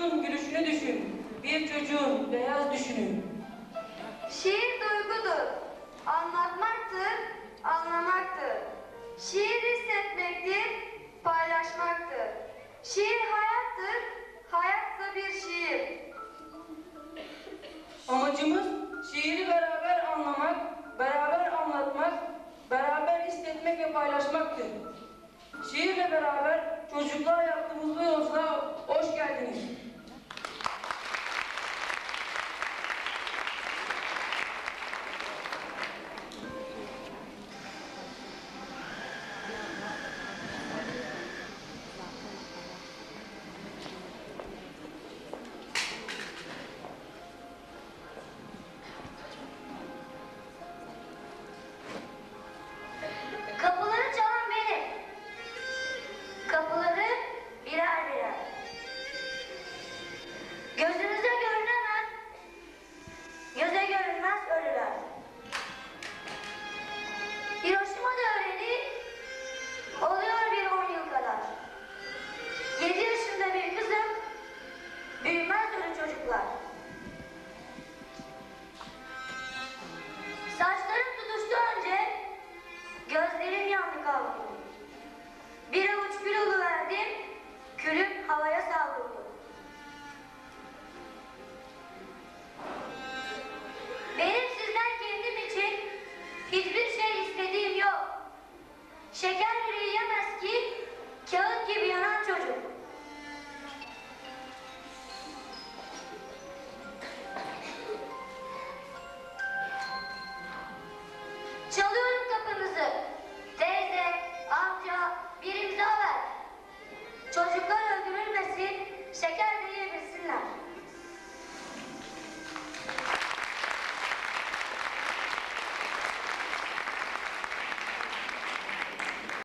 çocuğun gülüşünü düşün. Bir çocuğun beyaz düşünün. Şiir duygudur. Anlatmaktır, anlamaktır. Şiir hissetmektir, paylaşmaktır. Şiir hayattır, hayatsa bir şiir. Amacımız şiiri beraber anlamak, beraber anlatmak, beraber hissetmek ve paylaşmaktır. Şiirle beraber çocukluğa yaptığımız bu yolculuğa hoş geldiniz. Gözünü Çocuklar öldürülmesin, şeker